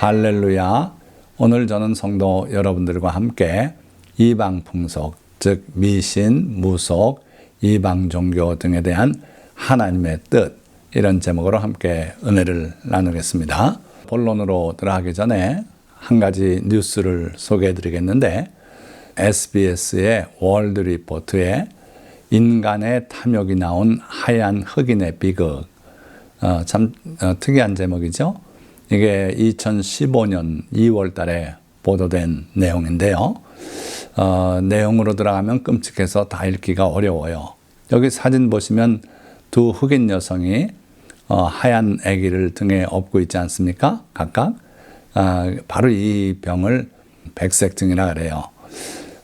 할렐루야. 오늘 저는 성도 여러분들과 함께 이방 풍속, 즉 미신, 무속, 이방 종교 등에 대한 하나님의 뜻 이런 제목으로 함께 은혜를 나누겠습니다. 본론으로 들어가기 전에 한 가지 뉴스를 소개해 드리겠는데 SBS의 월드 리포트에 인간의 탐욕이 나온 하얀 흑인의 비극 어, 참 어, 특이한 제목이죠. 이게 2015년 2월 달에 보도된 내용인데요. 어, 내용으로 들어가면 끔찍해서 다 읽기가 어려워요. 여기 사진 보시면 두 흑인 여성이 어, 하얀 아기를 등에 업고 있지 않습니까? 각각. 아, 바로 이 병을 백색증이라 그래요.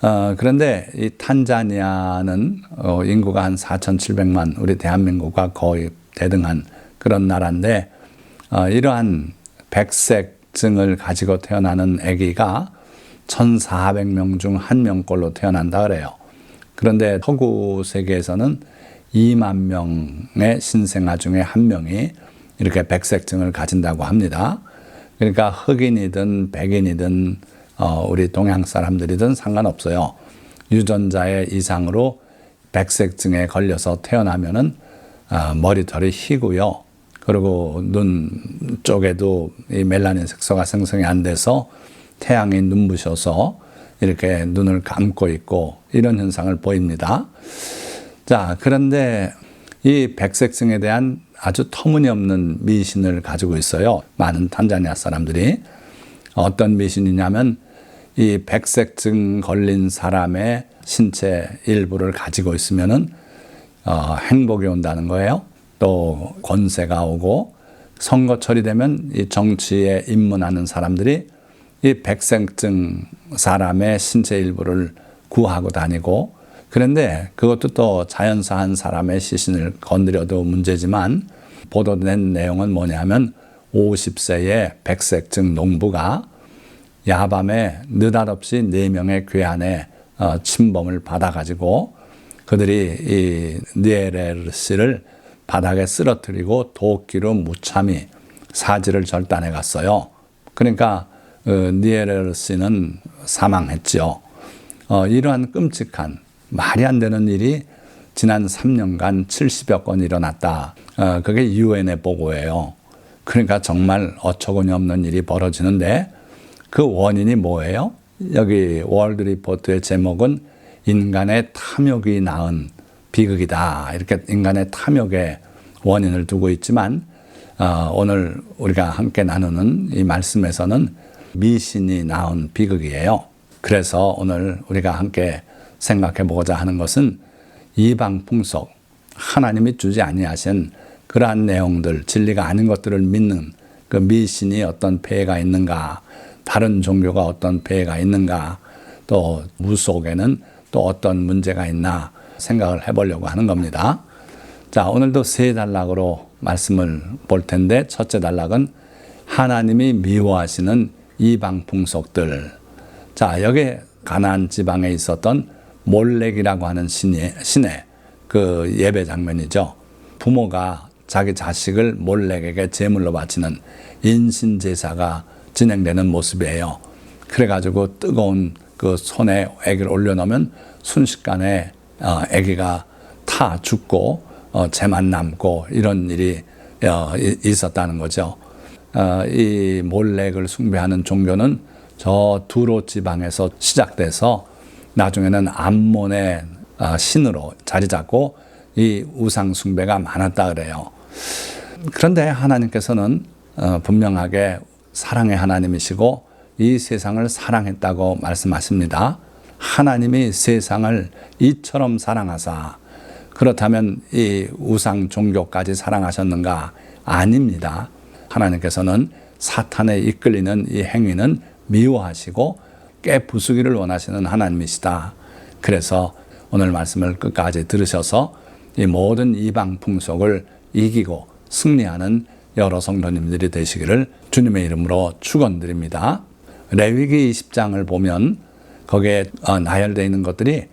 어, 그런데 이 탄자니아는 어, 인구가 한 4,700만, 우리 대한민국과 거의 대등한 그런 나라인데 어, 이러한 백색증을 가지고 태어나는 아기가 1,400명 중 한 명꼴로 태어난다 그래요. 그런데 서구 세계에서는 2만 명의 신생아 중에 한 명이 이렇게 백색증을 가진다고 합니다. 그러니까 흑인이든 백인이든 어, 우리 동양 사람들이든 상관없어요. 유전자의 이상으로 백색증에 걸려서 태어나면은 어, 머리털이 희고요. 그리고 눈 쪽에도 이 멜라닌 색소가 생성이 안 돼서 태양이 눈부셔서 이렇게 눈을 감고 있고 이런 현상을 보입니다. 자, 그런데 이 백색증에 대한 아주 터무니없는 미신을 가지고 있어요. 많은 탄자니아 사람들이. 어떤 미신이냐면 이 백색증 걸린 사람의 신체 일부를 가지고 있으면은 어, 행복이 온다는 거예요. 또 권세가 오고 선거철이 되면 이 정치에 입문하는 사람들이 이 백색증 사람의 신체 일부를 구하고 다니고 그런데 그것도 또 자연사 한 사람의 시신을 건드려도 문제지만 보도된 내용은 뭐냐면 50세의 백색증 농부가 야밤에 느닷없이 네 명의 괴한의 어, 침범을 받아가지고 그들이 이 니에레르 씨를 바닥에 쓰러뜨리고 도끼로 무참히 사지를 절단해 갔어요. 그러니까 어, 니에레르 씨는 사망했죠. 어, 이러한 끔찍한 말이 안 되는 일이 지난 3년간 70여 건 일어났다. 어, 그게 유엔의 보고예요. 그러니까 정말 어처구니 없는 일이 벌어지는데 그 원인이 뭐예요? 여기 월드 리포트의 제목은 인간의 탐욕이 낳은 비극이다. 이렇게 인간의 탐욕의 원인을 두고 있지만 어, 오늘 우리가 함께 나누는 이 말씀에서는 미신이 낳은 비극이에요. 그래서 오늘 우리가 함께 생각해 보고자 하는 것은 이방 풍속 하나님이 주지 아니하신 그러한 내용들 진리가 아닌 것들을 믿는 그 미신이 어떤 폐해가 있는가 다른 종교가 어떤 폐해가 있는가 또 무속에는 또 어떤 문제가 있나 생각을 해보려고 하는 겁니다. 자, 오늘도 세 단락으로 말씀을 볼 텐데, 첫째 단락은 하나님이 미워하시는 이방 풍속들. 자, 여기 가나안 지방에 있었던 몰렉이라고 하는 신의, 신의 그 예배 장면이죠. 부모가 자기 자식을 몰렉에게 제물로 바치는 인신 제사가 진행되는 모습이에요. 그래가지고 뜨거운 그 손에 애기를 올려놓으면 순식간에 어, 아기가 타 죽고 어, 재만 남고 이런 일이 어, 있었다는 거죠. 어, 이 몰렉을 숭배하는 종교는 저 두로 지방에서 시작돼서 나중에는 암몬의 어, 신으로 자리 잡고 이 우상 숭배가 많았다 그래요. 그런데 하나님께서는 어, 분명하게 사랑의 하나님이시고 이 세상을 사랑했다고 말씀하십니다. 하나님이 세상을 이처럼 사랑하사 그렇다면 이 우상 종교까지 사랑하셨는가? 아닙니다. 하나님께서는 사탄에 이끌리는 이 행위는 미워하시고 깨 부수기를 원하시는 하나님이시다. 그래서 오늘 말씀을 끝까지 들으셔서 이 모든 이방 풍속을 이기고 승리하는 여러 성도님들이 되시기를 주님의 이름으로 축원드립니다. 레위기 20장을 보면 거기에 어, 나열되어 있는 것들이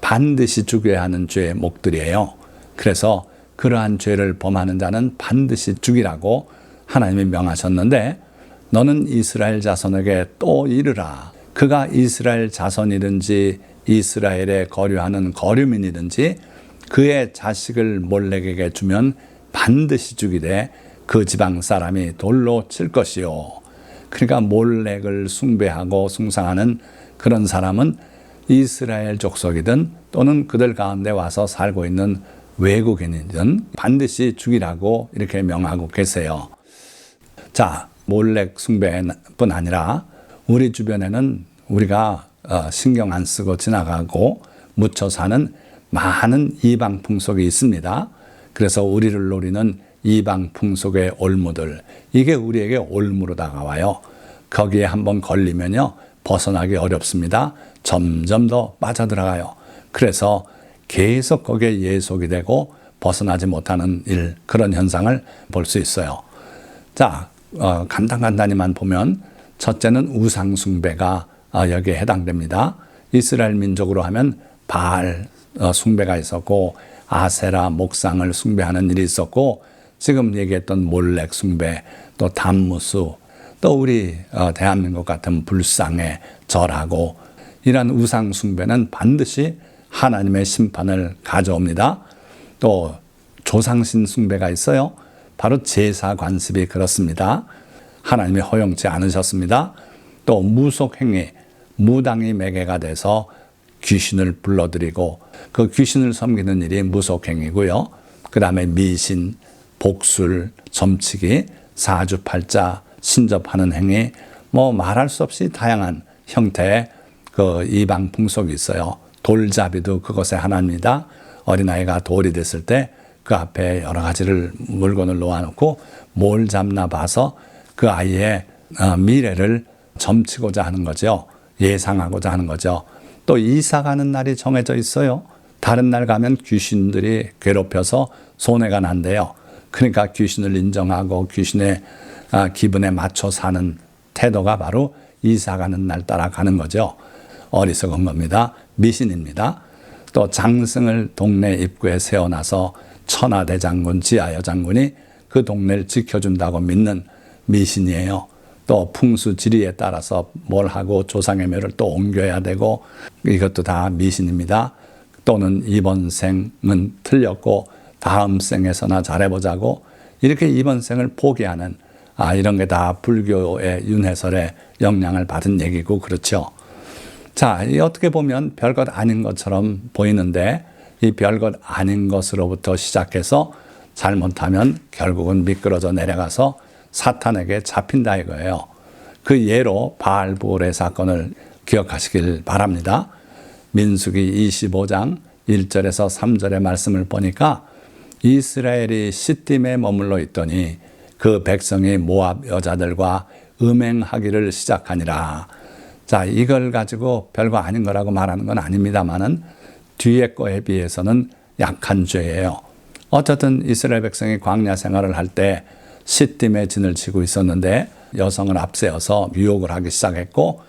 반드시 죽여야 하는 죄의 목들이에요. 그래서 그러한 죄를 범하는 자는 반드시 죽이라고 하나님이 명하셨는데 너는 이스라엘 자손에게 또 이르라. 그가 이스라엘 자손이든지 이스라엘에 거류하는 거류민이든지 그의 자식을 몰렉에게 주면 반드시 죽이되 그 지방 사람이 돌로 칠 것이요. 그러니까 몰렉을 숭배하고 숭상하는 그런 사람은 이스라엘 족속이든 또는 그들 가운데 와서 살고 있는 외국인이든 반드시 죽이라고 이렇게 명하고 계세요. 자, 몰렉 숭배뿐 아니라 우리 주변에는 우리가 어, 신경 안 쓰고 지나가고 묻혀 사는 많은 이방 풍속이 있습니다. 그래서 우리를 노리는 이방 풍속의 올무들, 이게 우리에게 올무로 다가와요. 거기에 한번 걸리면요, 벗어나기 어렵습니다. 점점 더 빠져들어가요. 그래서 계속 거기에 예속이 되고 벗어나지 못하는 일, 그런 현상을 볼 수 있어요. 자, 어, 간단간단히만 보면 첫째는 우상숭배가 어, 여기에 해당됩니다. 이스라엘 민족으로 하면 바알 어, 숭배가 있었고 아세라 목상을 숭배하는 일이 있었고 지금 얘기했던 몰렉 숭배 또 담무수 또 우리 어, 대한민국 같은 불상에 절하고 이러한 우상 숭배는 반드시 하나님의 심판을 가져옵니다. 또 조상신 숭배가 있어요. 바로 제사 관습이 그렇습니다. 하나님이 허용치 않으셨습니다. 또 무속 행위, 무당이 매개가 돼서 귀신을 불러들이고 그 귀신을 섬기는 일이 무속 행위고요. 그 다음에 미신, 복술, 점치기, 사주팔자, 신접하는 행위, 뭐 말할 수 없이 다양한 형태의 그 이방 풍속이 있어요. 돌잡이도 그것의 하나입니다. 어린아이가 돌이 됐을 때 그 앞에 여러 가지를 물건을 놓아놓고 뭘 잡나 봐서 그 아이의 어, 미래를 점치고자 하는 거죠. 예상하고자 하는 거죠. 또 이사 가는 날이 정해져 있어요. 다른 날 가면 귀신들이 괴롭혀서 손해가 난대요. 그러니까 귀신을 인정하고 귀신의 아, 기분에 맞춰 사는 태도가 바로 이사 가는 날 따라 가는 거죠. 어리석은 겁니다. 미신입니다. 또 장승을 동네 입구에 세워놔서 천하대장군, 지하여장군이 그 동네를 지켜준다고 믿는 미신이에요. 또 풍수 지리에 따라서 뭘 하고 조상의 묘를 또 옮겨야 되고 이것도 다 미신입니다. 또는 이번 생은 틀렸고 다음 생에서나 잘해보자고 이렇게 이번 생을 포기하는 아 이런 게 다 불교의 윤회설의 영향을 받은 얘기고 그렇죠. 자, 이 어떻게 보면 별것 아닌 것처럼 보이는데 이 별것 아닌 것으로부터 시작해서 잘못하면 결국은 미끄러져 내려가서 사탄에게 잡힌다 이거예요. 그 예로 바알부올의 사건을 기억하시길 바랍니다. 민수기 25장 1절에서 3절의 말씀을 보니까 이스라엘이 시딤에 머물러 있더니 그 백성이 모압 여자들과 음행하기를 시작하니라. 자, 이걸 가지고 별거 아닌 거라고 말하는 건 아닙니다만은 뒤에 거에 비해서는 약한 죄예요. 어쨌든 이스라엘 백성이 광야 생활을 할 때 시딤에 진을 치고 있었는데 여성을 앞세워서 유혹을 하기 시작했고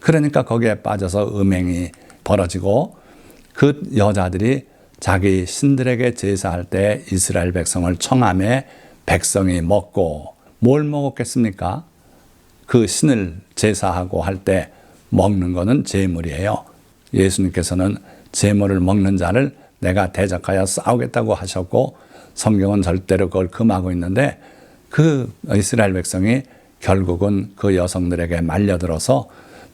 그러니까 거기에 빠져서 음행이 벌어지고 그 여자들이 자기 신들에게 제사할 때 이스라엘 백성을 청함에 백성이 먹고 뭘 먹었겠습니까? 그 신을 제사하고 할 때 먹는 거는 제물이에요. 예수님께서는 제물을 먹는 자를 내가 대적하여 싸우겠다고 하셨고 성경은 절대로 그걸 금하고 있는데 그 이스라엘 백성이 결국은 그 여성들에게 말려들어서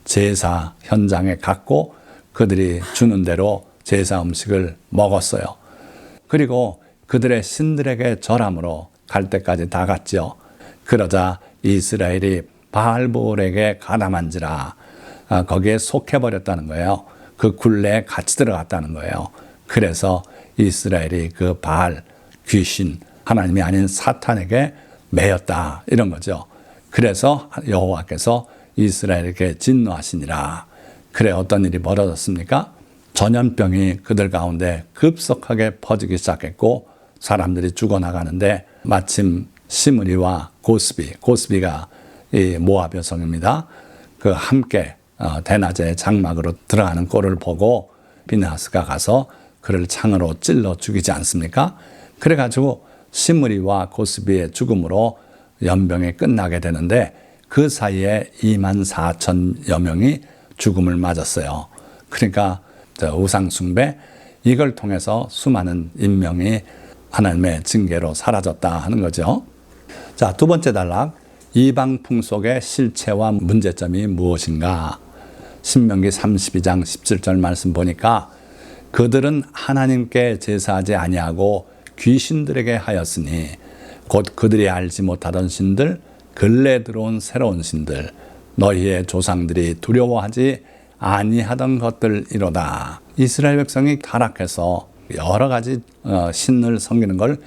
제사 현장에 갔고 그들이 주는 대로 제사 음식을 먹었어요. 그리고 그들의 신들에게 절함으로 갈 때까지 다 갔죠. 그러자 이스라엘이 바알볼에게 가담한지라 아, 거기에 속해버렸다는 거예요. 그 굴레에 같이 들어갔다는 거예요. 그래서 이스라엘이 그 바알 귀신 하나님이 아닌 사탄에게 매였다 이런 거죠. 그래서 여호와께서 이스라엘에게 진노하시니라. 그래 어떤 일이 벌어졌습니까? 전염병이 그들 가운데 급속하게 퍼지기 시작했고 사람들이 죽어나가는데 마침 시므리와 고스비, 고스비가 이 모압 여성입니다. 그 함께 어, 대낮에 장막으로 들어가는 꼴을 보고 비나스가 가서 그를 창으로 찔러 죽이지 않습니까? 그래가지고 시므리와 고스비의 죽음으로 연병이 끝나게 되는데 그 사이에 2만 4천여 명이 죽음을 맞았어요. 그러니까 우상숭배 이걸 통해서 수많은 인명이 하나님의 징계로 사라졌다 하는 거죠. 자, 두 번째 단락. 이방 풍 속의 실체와 문제점이 무엇인가? 신명기 32장 17절 말씀 보니까 그들은 하나님께 제사하지 아니하고 귀신들에게 하였으니 곧 그들이 알지 못하던 신들 근래 들어온 새로운 신들 너희의 조상들이 두려워하지 아니하던 것들이로다. 이스라엘 백성이 타락해서 여러 가지 어, 신을 섬기는 걸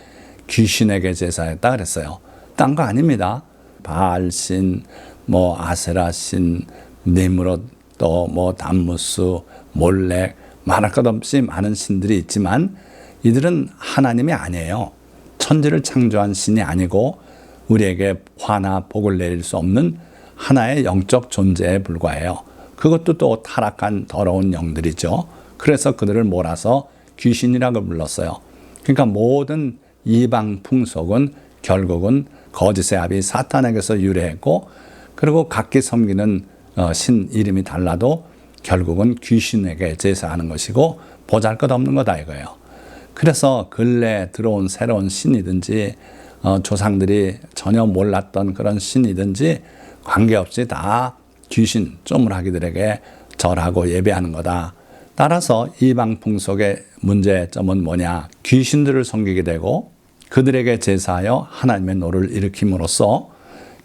귀신에게 제사했다 그랬어요. 딴 거 아닙니다. 바알신, 뭐 아세라신, 니므롯 또뭐 담무스, 몰렉 말할 것 없이 많은 신들이 있지만 이들은 하나님이 아니에요. 천지를 창조한 신이 아니고 우리에게 화나 복을 내릴 수 없는 하나의 영적 존재에 불과해요. 그것도 또 타락한 더러운 영들이죠. 그래서 그들을 몰아서 귀신이라고 불렀어요. 그러니까 모든 이방 풍속은 결국은 거짓의 아비 사탄에게서 유래했고 그리고 각기 섬기는 어, 신 이름이 달라도 결국은 귀신에게 제사하는 것이고 보잘 것 없는 거다 이거예요. 그래서 근래 들어온 새로운 신이든지 어, 조상들이 전혀 몰랐던 그런 신이든지 관계없이 다 귀신 쪼물하기들에게 절하고 예배하는 거다. 따라서 이 방 풍 속의 문제점은 뭐냐? 귀신들을 섬기게 되고 그들에게 제사하여 하나님의 노를 일으킴으로써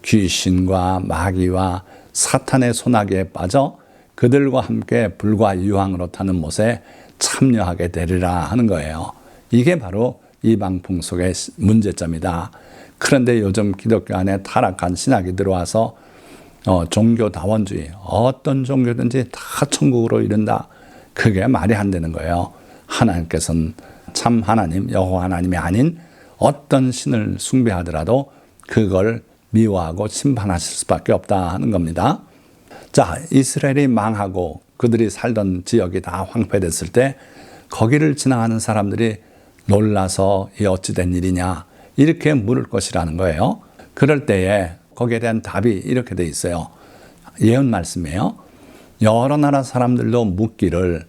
귀신과 마귀와 사탄의 소나기에 빠져 그들과 함께 불과 유황으로 타는 못에 참여하게 되리라 하는 거예요. 이게 바로 이 방 풍 속의 문제점이다. 그런데 요즘 기독교 안에 타락한 신학이 들어와서 어, 종교 다원주의, 어떤 종교든지 다 천국으로 이른다. 그게 말이 안 되는 거예요. 하나님께서는 참 하나님, 여호와 하나님이 아닌 어떤 신을 숭배하더라도 그걸 미워하고 심판하실 수밖에 없다 하는 겁니다. 자, 이스라엘이 망하고 그들이 살던 지역이 다 황폐됐을 때 거기를 지나가는 사람들이 놀라서 이 어찌된 일이냐 이렇게 물을 것이라는 거예요. 그럴 때에 거기에 대한 답이 이렇게 돼 있어요. 예언 말씀이에요. 여러 나라 사람들도 묻기를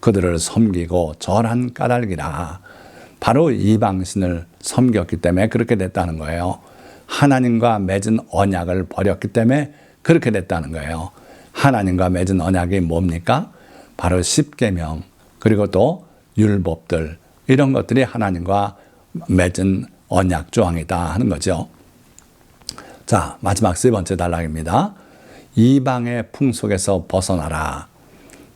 그들을 섬기고 절한 까닭이라. 바로 이방신을 섬겼기 때문에 그렇게 됐다는 거예요. 하나님과 맺은 언약을 버렸기 때문에 그렇게 됐다는 거예요. 하나님과 맺은 언약이 뭡니까? 바로 십계명 그리고 또 율법들 이런 것들이 하나님과 맺은 언약 조항이다 하는 거죠. 자, 마지막 세 번째 단락입니다. 이방의 풍속에서 벗어나라.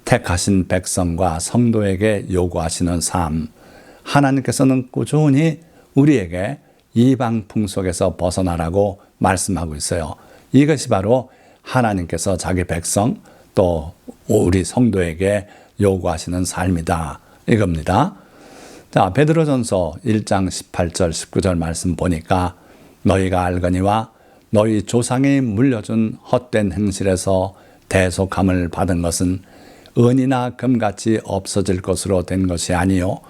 택하신 백성과 성도에게 요구하시는 삶. 하나님께서는 꾸준히 우리에게 이방 풍 속에서 벗어나라고 말씀하고 있어요. 이것이 바로 하나님께서 자기 백성 또 우리 성도에게 요구하시는 삶이다. 이겁니다. 자, 베드로전서 1장 18절 19절 말씀 보니까 너희가 알거니와 너희 조상이 물려준 헛된 행실에서 대속함을 받은 것은 은이나 금같이 없어질 것으로 된 것이 아니요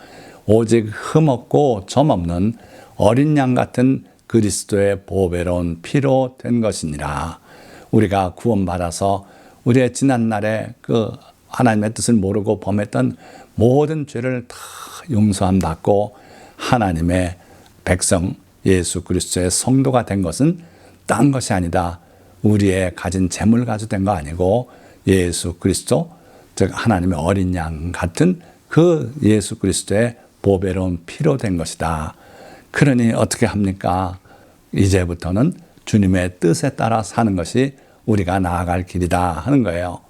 오직 흠없고 점없는 어린 양 같은 그리스도의 보배로운 피로 된 것이니라. 우리가 구원받아서 우리의 지난 날에 그 하나님의 뜻을 모르고 범했던 모든 죄를 다 용서함 받고 하나님의 백성 예수 그리스도의 성도가 된 것은 딴 것이 아니다. 우리의 가진 재물 가지고 된 거 아니고 예수 그리스도 즉 하나님의 어린 양 같은 그 예수 그리스도의 보배로운 피로 된 것이다. 그러니 어떻게 합니까? 이제부터는 주님의 뜻에 따라 사는 것이 우리가 나아갈 길이다 하는 거예요.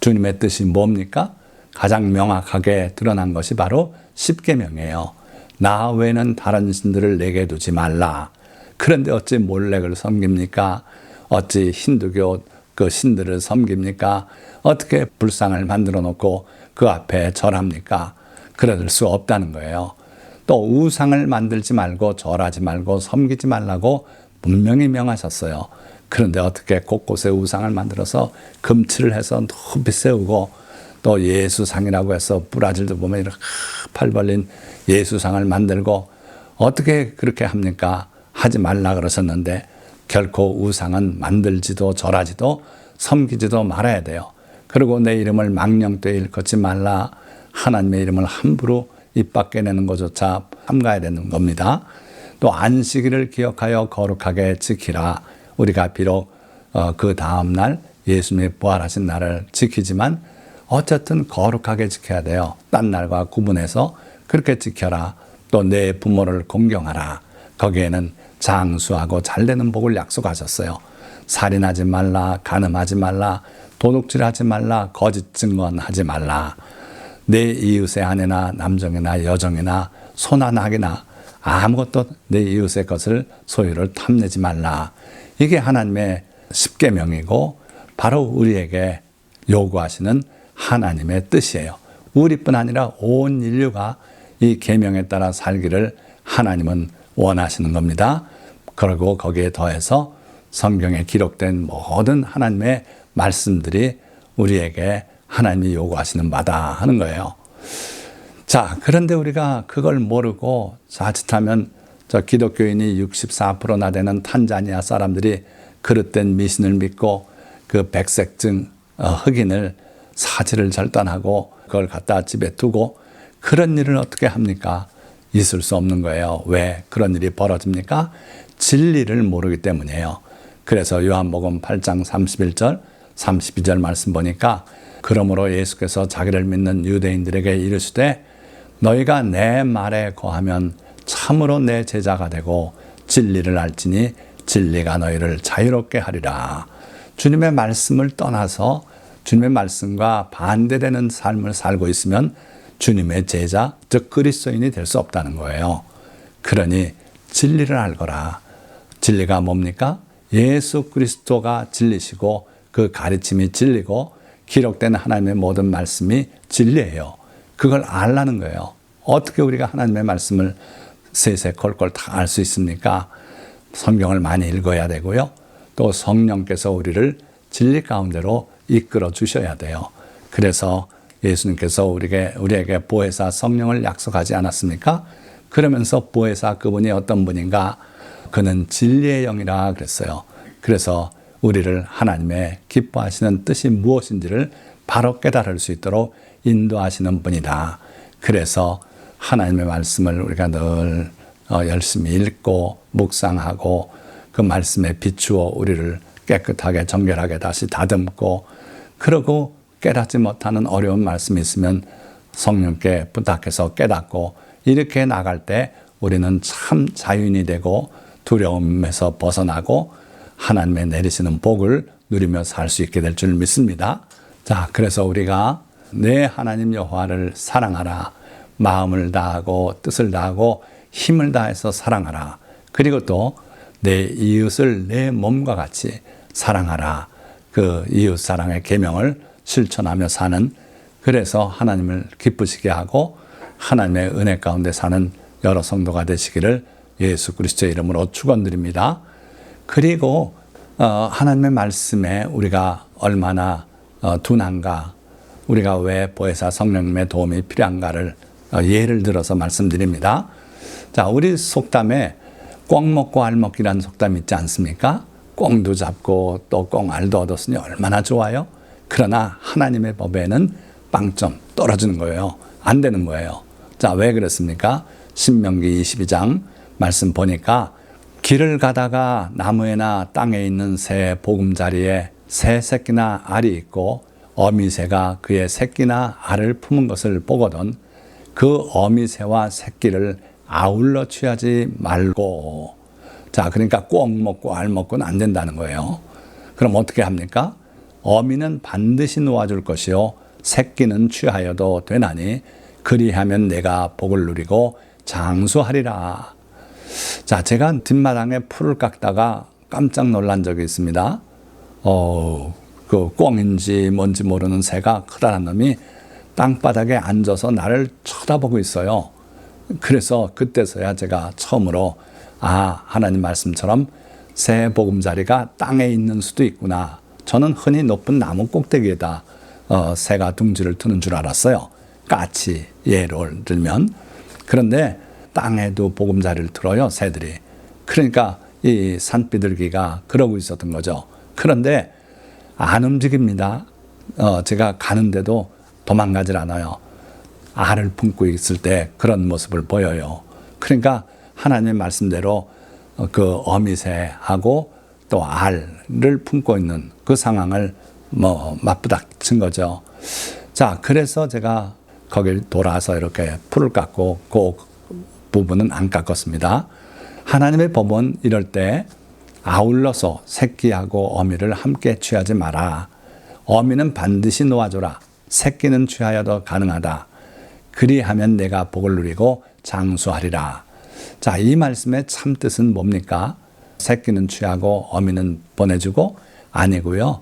주님의 뜻이 뭡니까? 가장 명확하게 드러난 것이 바로 십계명이에요. 나 외에는 다른 신들을 내게 두지 말라. 그런데 어찌 몰렉을 섬깁니까? 어찌 힌두교 그 신들을 섬깁니까? 어떻게 불상을 만들어 놓고 그 앞에 절합니까? 그럴 수 없다는 거예요. 또 우상을 만들지 말고 절하지 말고 섬기지 말라고 분명히 명하셨어요. 그런데 어떻게 곳곳에 우상을 만들어서 금칠을 해서 높이 세우고 또 예수상이라고 해서 브라질도 보면 이렇게 팔 벌린 예수상을 만들고 어떻게 그렇게 합니까? 하지 말라 그러셨는데 결코 우상은 만들지도 절하지도 섬기지도 말아야 돼요. 그리고 내 이름을 망령되이 일컫지 말라. 하나님의 이름을 함부로 입 밖에 내는 것조차 삼가야 되는 겁니다. 또 안식일을 기억하여 거룩하게 지키라. 우리가 비록 어, 그 다음 날 예수님이 부활하신 날을 지키지만 어쨌든 거룩하게 지켜야 돼요. 딴 날과 구분해서 그렇게 지켜라. 또 내 부모를 공경하라. 거기에는 장수하고 잘되는 복을 약속하셨어요. 살인하지 말라, 간음하지 말라, 도둑질하지 말라, 거짓 증언하지 말라. 내 이웃의 아내나 남정이나 여정이나 소나 낙이나 아무것도 내 이웃의 것을 소유를 탐내지 말라. 이게 하나님의 십계명이고 바로 우리에게 요구하시는 하나님의 뜻이에요. 우리뿐 아니라 온 인류가 이 계명에 따라 살기를 하나님은 원하시는 겁니다. 그리고 거기에 더해서 성경에 기록된 모든 하나님의 말씀들이 우리에게 하나님이 요구하시는 바다 하는 거예요. 자, 그런데 우리가 그걸 모르고 자칫하면 저 기독교인이 64%나 되는 탄자니아 사람들이 그릇된 미신을 믿고 그 백색증 어, 흑인을 사지를 절단하고 그걸 갖다 집에 두고 그런 일을 어떻게 합니까? 있을 수 없는 거예요. 왜 그런 일이 벌어집니까? 진리를 모르기 때문이에요. 그래서 요한복음 8장 31절, 32절 말씀 보니까 그러므로 예수께서 자기를 믿는 유대인들에게 이르시되 너희가 내 말에 거하면 참으로 내 제자가 되고 진리를 알지니 진리가 너희를 자유롭게 하리라. 주님의 말씀을 떠나서 주님의 말씀과 반대되는 삶을 살고 있으면 주님의 제자, 즉 그리스도인이 될 수 없다는 거예요. 그러니 진리를 알거라. 진리가 뭡니까? 예수 그리스도가 진리시고 그 가르침이 진리고 기록된 하나님의 모든 말씀이 진리예요. 그걸 알라는 거예요. 어떻게 우리가 하나님의 말씀을 세세콜콜 다 알 수 있습니까? 성경을 많이 읽어야 되고요. 또 성령께서 우리를 진리 가운데로 이끌어 주셔야 돼요. 그래서 예수님께서 우리에게, 우리에게 보혜사 성령을 약속하지 않았습니까? 그러면서 보혜사 그분이 어떤 분인가? 그는 진리의 영이라 그랬어요. 그래서 우리를 하나님의 기뻐하시는 뜻이 무엇인지를 바로 깨달을 수 있도록 인도하시는 분이다. 그래서 하나님의 말씀을 우리가 늘 어, 열심히 읽고 묵상하고 그 말씀에 비추어 우리를 깨끗하게 정결하게 다시 다듬고 그러고 깨닫지 못하는 어려운 말씀이 있으면 성령께 부탁해서 깨닫고 이렇게 나갈 때 우리는 참 자유인이 되고 두려움에서 벗어나고 하나님의 내리시는 복을 누리며 살 수 있게 될 줄 믿습니다. 자, 그래서 우리가 내 하나님 여호와를 사랑하라. 마음을 다하고 뜻을 다하고 힘을 다해서 사랑하라. 그리고 또 내 이웃을 내 몸과 같이 사랑하라. 그 이웃 사랑의 계명을 실천하며 사는 그래서 하나님을 기쁘시게 하고 하나님의 은혜 가운데 사는 여러 성도가 되시기를 예수 그리스도의 이름으로 축원드립니다. 그리고 어, 하나님의 말씀에 우리가 얼마나 어, 둔한가, 우리가 왜 보혜사 성령님의 도움이 필요한가를 어, 예를 들어서 말씀드립니다. 자, 우리 속담에 꽁 먹고 알 먹기라는 속담 있지 않습니까? 꽁도 잡고 또 꽁알도 얻었으니 얼마나 좋아요? 그러나 하나님의 법에는 빵점 떨어지는 거예요. 안 되는 거예요. 자, 왜 그렇습니까? 신명기 22장 말씀 보니까 길을 가다가 나무에나 땅에 있는 새 보금자리에 새 새끼나 알이 있고 어미새가 그의 새끼나 알을 품은 것을 보거든 그 어미새와 새끼를 아울러 취하지 말고 자 그러니까 꼭 먹고 알 먹고는 안 된다는 거예요. 그럼 어떻게 합니까? 어미는 반드시 놓아줄 것이요 새끼는 취하여도 되나니 그리하면 내가 복을 누리고 장수하리라. 자, 제가 뒷마당에 풀을 깎다가 깜짝 놀란 적이 있습니다. 어, 그 꿩인지 뭔지 모르는 새가 커다란 놈이 땅바닥에 앉아서 나를 쳐다보고 있어요. 그래서 그때서야 제가 처음으로 아 하나님 말씀처럼 새 보금자리가 땅에 있는 수도 있구나. 저는 흔히 높은 나무 꼭대기에다 어, 새가 둥지를 트는 줄 알았어요. 까치 예를 들면 그런데 땅에도 보금자리를 틀어요 새들이. 그러니까 이 산비둘기가 그러고 있었던 거죠. 그런데 안 움직입니다. 어, 제가 가는데도 도망가질 않아요. 알을 품고 있을 때 그런 모습을 보여요. 그러니까 하나님의 말씀대로 그 어미새하고 또 알을 품고 있는 그 상황을 뭐 맞부닥친 거죠. 자, 그래서 제가 거길 돌아서 이렇게 풀을 깎고 그 부분은 안 깎았습니다. 하나님의 법은 이럴 때 아울러서 새끼하고 어미를 함께 취하지 마라. 어미는 반드시 놓아줘라. 새끼는 취하여도 가능하다. 그리하면 내가 복을 누리고 장수하리라. 자, 이 말씀의 참 뜻은 뭡니까? 새끼는 취하고 어미는 보내주고 아니고요.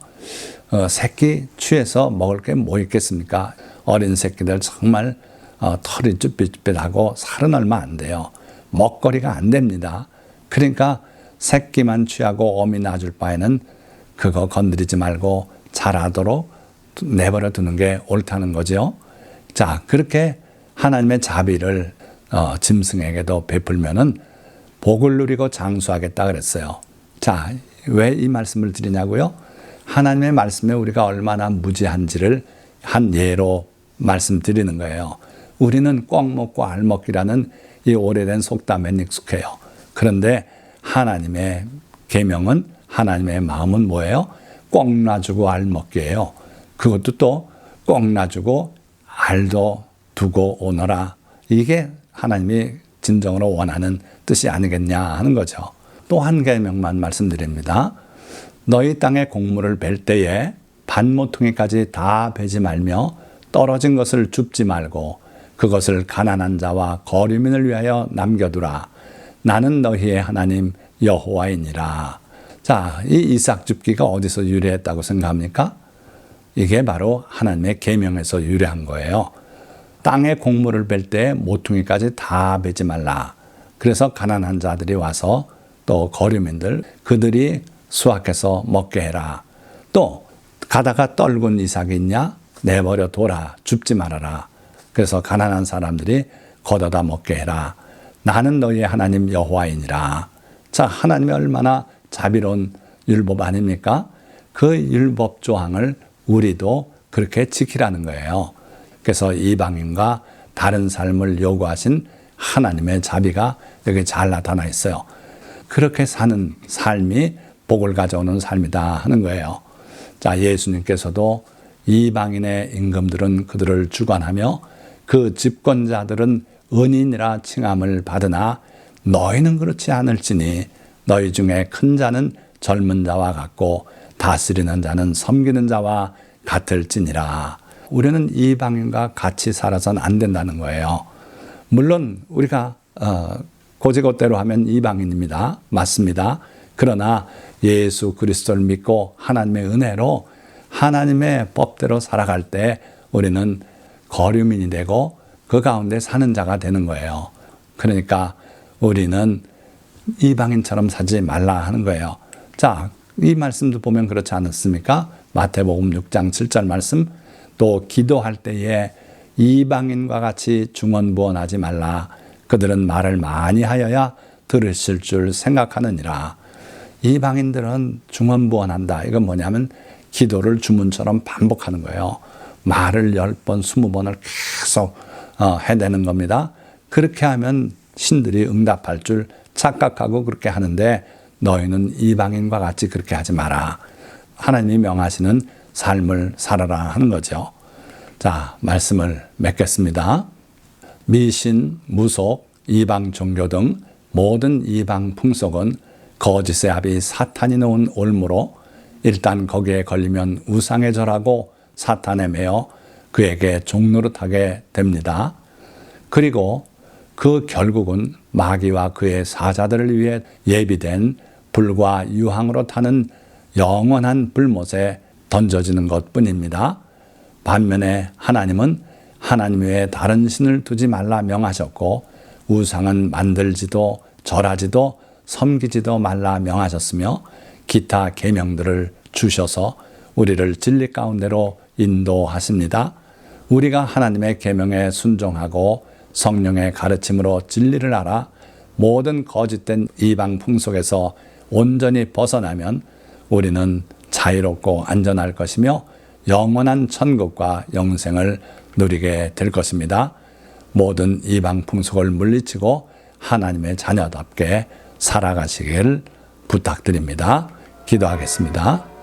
어, 새끼 취해서 먹을 게 뭐 있겠습니까? 어린 새끼들 정말 어, 털이 쭈삣쭈삣하고 살은 얼마 안 돼요. 먹거리가 안 됩니다. 그러니까 새끼만 취하고 어미 낳아줄 바에는 그거 건드리지 말고 자라도록 내버려 두는 게 옳다는 거죠. 자, 그렇게 하나님의 자비를 어, 짐승에게도 베풀면은 복을 누리고 장수하겠다 그랬어요. 자, 왜 이 말씀을 드리냐고요? 하나님의 말씀에 우리가 얼마나 무지한지를 한 예로 말씀드리는 거예요. 우리는 꽉 먹고 알 먹기라는 이 오래된 속담에 익숙해요. 그런데 하나님의 계명은 하나님의 마음은 뭐예요? 꽉 놔주고 알 먹기예요. 그것도 또 꽉 놔주고 알도 두고 오너라. 이게 하나님이 진정으로 원하는 뜻이 아니겠냐 하는 거죠. 또 한 계명만 말씀드립니다. 너희 땅의 곡물을 벨 때에 반모퉁이까지 다 베지 말며 떨어진 것을 줍지 말고 그것을 가난한 자와 거류민을 위하여 남겨두라. 나는 너희의 하나님 여호와이니라. 자, 이 이삭 줍기가 어디서 유래했다고 생각합니까? 이게 바로 하나님의 계명에서 유래한 거예요. 땅에 곡물을 벨 때 모퉁이까지 다 베지 말라. 그래서 가난한 자들이 와서 또 거류민들 그들이 수확해서 먹게 해라. 또 가다가 떨군 이삭이 있냐? 내버려 둬라. 줍지 말아라. 그래서 가난한 사람들이 걷어다 먹게 해라. 나는 너희의 하나님 여호와이니라. 자, 하나님이 얼마나 자비로운 율법 아닙니까? 그 율법 조항을 우리도 그렇게 지키라는 거예요. 그래서 이방인과 다른 삶을 요구하신 하나님의 자비가 여기 잘 나타나 있어요. 그렇게 사는 삶이 복을 가져오는 삶이다 하는 거예요. 자, 예수님께서도 이방인의 임금들은 그들을 주관하며 그 집권자들은 은인이라 칭함을 받으나 너희는 그렇지 않을지니 너희 중에 큰 자는 젊은 자와 같고 다스리는 자는 섬기는 자와 같을지니라. 우리는 이방인과 같이 살아서는 안 된다는 거예요. 물론 우리가 어, 고지고대로 하면 이방인입니다. 맞습니다. 그러나 예수 그리스도를 믿고 하나님의 은혜로 하나님의 법대로 살아갈 때 우리는 거류민이 되고 그 가운데 사는 자가 되는 거예요. 그러니까 우리는 이방인처럼 살지 말라 하는 거예요. 자, 이 말씀도 보면 그렇지 않습니까? 마태복음 6장 7절 말씀 또 기도할 때에 이방인과 같이 중언부언하지 말라. 그들은 말을 많이 하여야 들으실 줄 생각하느니라. 이방인들은 중언부언한다. 이건 뭐냐면 기도를 주문처럼 반복하는 거예요. 말을 열 번, 스무 번을 계속 어, 해대는 겁니다. 그렇게 하면 신들이 응답할 줄 착각하고 그렇게 하는데 너희는 이방인과 같이 그렇게 하지 마라. 하나님이 명하시는 삶을 살아라 하는 거죠. 자, 말씀을 맺겠습니다. 미신, 무속, 이방 종교 등 모든 이방 풍속은 거짓의 합이 사탄이 놓은 올무로 일단 거기에 걸리면 우상에 절하고 사탄에 매어 그에게 종노릇하게 됩니다. 그리고 그 결국은 마귀와 그의 사자들을 위해 예비된 불과 유황으로 타는 영원한 불못에 던져지는 것 뿐입니다. 반면에 하나님은 하나님 외에 다른 신을 두지 말라 명하셨고 우상은 만들지도 절하지도 섬기지도 말라 명하셨으며 기타 계명들을 주셔서 우리를 진리 가운데로 인도하십니다. 우리가 하나님의 계명에 순종하고 성령의 가르침으로 진리를 알아 모든 거짓된 이방 풍속에서 온전히 벗어나면 우리는 자유롭고 안전할 것이며 영원한 천국과 영생을 누리게 될 것입니다. 모든 이방 풍속을 물리치고 하나님의 자녀답게 살아가시길 부탁드립니다. 기도하겠습니다.